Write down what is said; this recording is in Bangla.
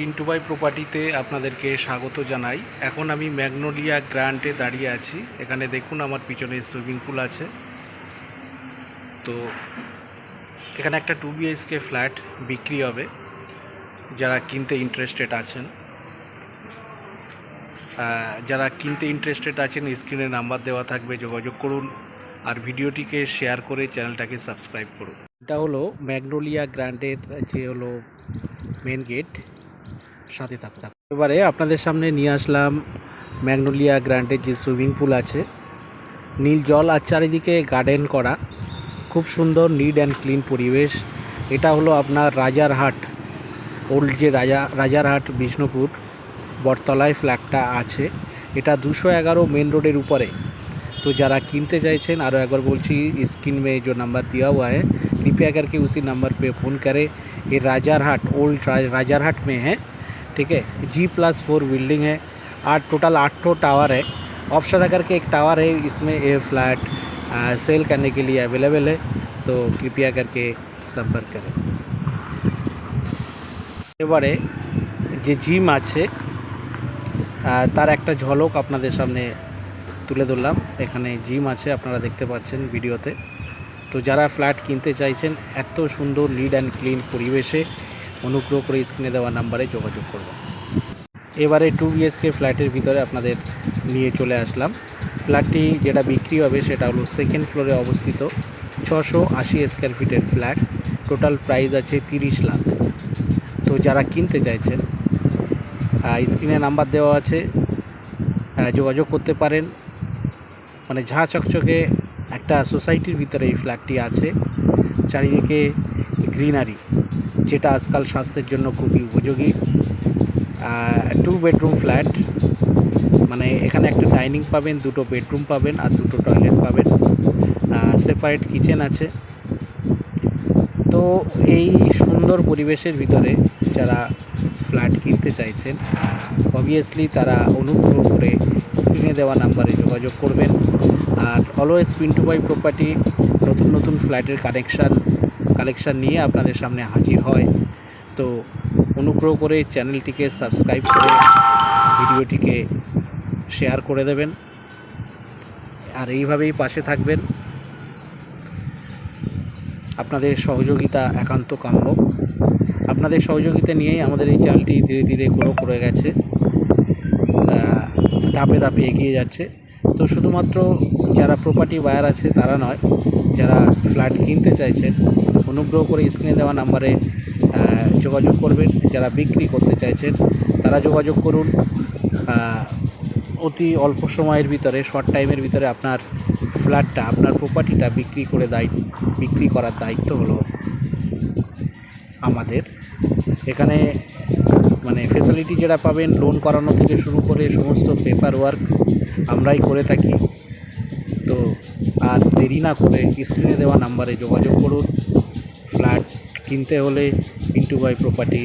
পিন্টু বাই প্রপার্টিতে আপনাদেরকে স্বাগত জানাই। এখন আমি ম্যাগনোলিয়া গ্র্যান্ডে দাঁড়িয়ে আছি। এখানে দেখুন আমার পিছনে সুইমিং পুল আছে। তো এখানে একটা টু বিএইচকে ফ্ল্যাট বিক্রি হবে, যারা কিনতে ইন্টারেস্টেড আছেন। যারা কিনতে ইন্টারেস্টেড আছেন স্ক্রিনে নাম্বার দেওয়া থাকবে, যোগাযোগ করুন। আর ভিডিওটিকে শেয়ার করে চ্যানেলটাকে সাবস্ক্রাইব করুন। এটা হলো ম্যাগনোলিয়া গ্র্যান্ডের যে হলো মেন গেট সাথে থাকুন এবারে আপনাদের সামনে নিয়ে আসলাম ম্যাগনোলিয়া গ্র্যান্ডের যে সুইমিং পুল আছে। নীল জল আর চারিদিকে গার্ডেন করা। খুব সুন্দর, নিড অ্যান্ড ক্লিন পরিবেশ। এটা হলো আপনার রাজারহাট, ওল্ড যে রাজা, রাজারহাট বিষ্ণুপুর, বটতলায় ফ্ল্যাটটা আছে। এটা দুশো এগারো মেন রোডের উপরে। তো যারা কিনতে চাইছেন, আরও একবার বলছি, স্ক্রিন মে যে নাম্বার দেওয়া हुआ है कृपया উসি নাম্বার नंबर ফোন করে। करें রাজারহাট, ওল্ড ओल्ड राजारहाट में হ্যাঁ? ठीक है जी प्लस फोर बिल्डिंग है आठ टोटल आठ ठो टावर है ऑप्शन करके एक टावर है इसमें ये फ्लैट सेल करने के लिए अवेलेबल है तो कृपया करके संपर्क करें এবারে যে জিম আছে আহ, তার একটা ঝলক আপনাদের সামনে তুলে ধরলাম এখানে জিম আছে আপনারা দেখতে পাচ্ছেন ভিডিওতে তো যারা ফ্ল্যাট কিনতে চাইছেন এত সুন্দর লিড অ্যান্ড ক্লিন পরিবেশে অনুগ্রহ করে স্ক্রিনে দেওয়া নাম্বারে যোগাযোগ করবেন। এবারে টু বিএসকে ফ্ল্যাটের ভিতরে আপনাদের নিয়ে চলে আসলাম। ফ্ল্যাটটি যেটা বিক্রি হবে সেটা হলো সেকেন্ড ফ্লোরে অবস্থিত ছশো আশি স্কোয়ার ফিটের ফ্ল্যাট টোটাল প্রাইস আছে তিরিশ লাখ। তো যারা কিনতে চাইছেন স্ক্রিনে নাম্বার দেওয়া আছে যোগাযোগ করতে পারেন। মানে ঝাঁ চকচকে একটা সোসাইটির ভিতরে এই ফ্ল্যাটটি আছে, চারিদিকে গ্রিনারি যেটা আজকাল স্বাস্থ্যের জন্য খুবই উপযোগী। টু বেডরুম ফ্ল্যাট মানে এখানে একটা ডাইনিং পাবেন, দুটো বেডরুম পাবেন আর দুটো টয়লেট পাবেন। সেপারেট কিচেন আছে। তো এই সুন্দর পরিবেশের ভিতরে যারা ফ্ল্যাট কিনতে চাইছেন অবভিয়াসলি তারা অনুগ্রহ করে স্ক্রিনে দেওয়া নাম্বারে যোগাযোগ করবেন। আর অলওয়েজ পিন্টু বাই প্রপার্টি নতুন নতুন ফ্ল্যাটের কানেকশান কালেকশান নিয়ে আপনাদের সামনে হাজির হয়। তো অনুগ্রহ করে চ্যানেলটিকে সাবস্ক্রাইব করে ভিডিওটিকে শেয়ার করে দেবেন। আর এইভাবেই পাশে থাকবেন। আপনাদের সহযোগিতা একান্ত কাম্য। আপনাদের সহযোগিতা নিয়েই আমাদের এই চ্যানেলটি ধীরে ধীরে গ্রো করে গেছে। ধাপে ধাপে এগিয়ে যাচ্ছে। তো শুধুমাত্র যারা প্রপার্টি বায়ার আছে তারা নয়, যারা ফ্ল্যাট কিনতে চাইছেন অনুগ্রহ করে স্ক্রিনে দেওয়া নাম্বারে যোগাযোগ করবেন। যারা বিক্রি করতে চাইছেন, তারা যোগাযোগ করুন। অতি অল্প সময়ের ভিতরে, শর্ট টাইমের ভিতরে আপনার ফ্ল্যাটটা, আপনার প্রপার্টিটা বিক্রি করে দায়িত্ব বিক্রি করার দায়িত্ব হলো আমাদের। এখানে মানে ফেসিলিটি যেটা পাবেন লোন করানো থেকে শুরু করে সমস্ত পেপার ওয়ার্ক আমরাই করে থাকি। তো আর দেরি না করে স্ক্রিনে দেওয়া নাম্বারে যোগাযোগ করুন। ফ্ল্যাট কিনতে হলে ইন্টু বাই প্রপার্টি